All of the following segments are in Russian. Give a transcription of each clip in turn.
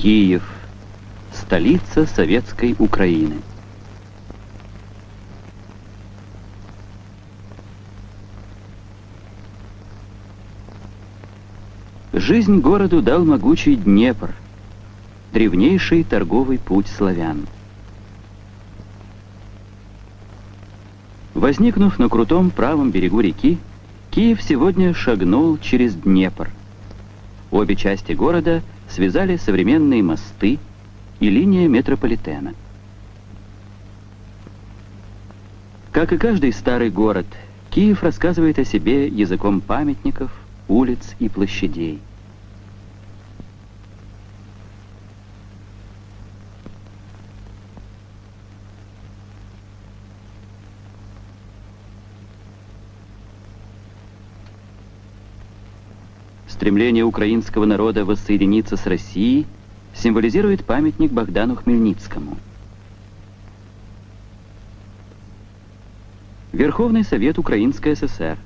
Киев, столица советской Украины. Жизнь городу дал могучий Днепр, древнейший торговый путь славян. Возникнув на крутом правом берегу реки, Киев сегодня шагнул через Днепр. Обе части города связали современные мосты и линия метрополитена. Как и каждый старый город, Киев рассказывает о себе языком памятников, улиц и площадей. Стремление украинского народа воссоединиться с Россией символизирует памятник Богдану Хмельницкому. Верховный Совет Украинской ССР.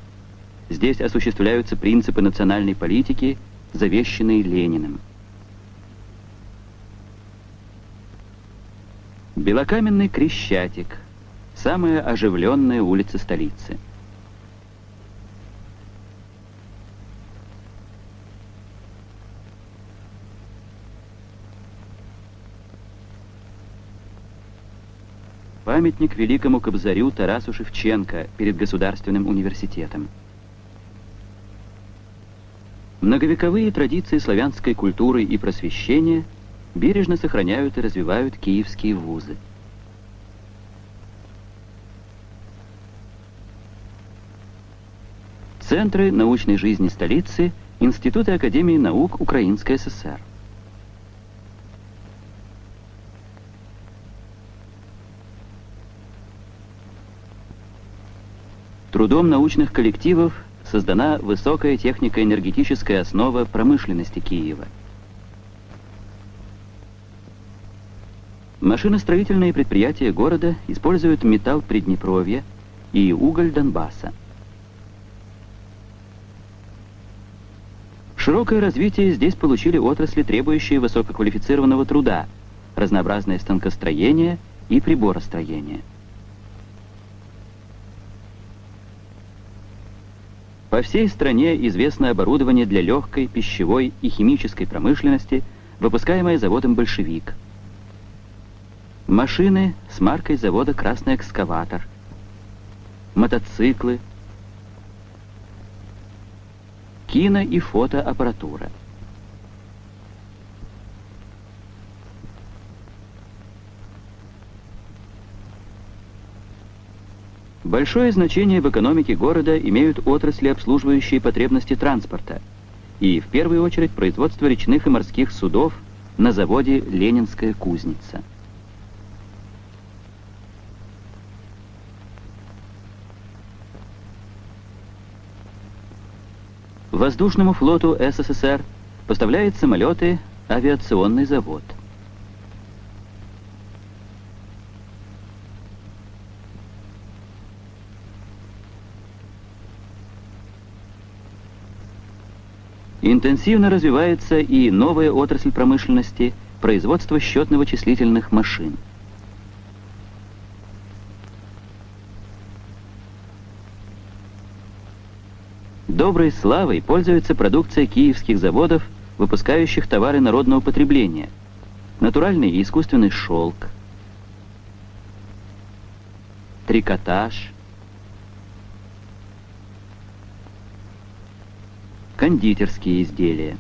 Здесь осуществляются принципы национальной политики, завещанные Лениным. Белокаменный Крещатик. Самая оживленная улица столицы. Памятник великому кобзарю Тарасу Шевченко перед Государственным университетом. Многовековые традиции славянской культуры и просвещения бережно сохраняют и развивают киевские вузы. Центры научной жизни столицы, институты Академии наук Украинской ССР. Трудом научных коллективов создана высокая технико-энергетическая основа промышленности Киева. Машиностроительные предприятия города используют металл Приднепровья и уголь Донбасса. Широкое развитие здесь получили отрасли, требующие высококвалифицированного труда, разнообразное станкостроение и приборостроение. По всей стране известно оборудование для легкой, пищевой и химической промышленности, выпускаемое заводом «Большевик». Машины с маркой завода «Красный экскаватор», мотоциклы, кино- и фотоаппаратура – Большое значение в экономике города имеют отрасли, обслуживающие потребности транспорта, и в первую очередь производство речных и морских судов на заводе «Ленинская кузница». Воздушному флоту СССР поставляет самолеты авиационный завод – Интенсивно развивается и новая отрасль промышленности – производство счетно-вычислительных машин. Доброй славой пользуется продукция киевских заводов, выпускающих товары народного потребления. Натуральный и искусственный шелк, трикотаж – кондитерские изделия.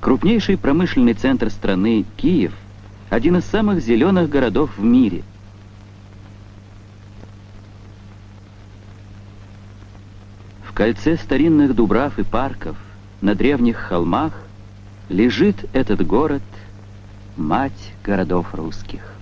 Крупнейший промышленный центр страны, Киев, один из самых зеленых городов в мире. В кольце старинных дубрав и парков, на древних холмах, лежит этот город, мать городов русских.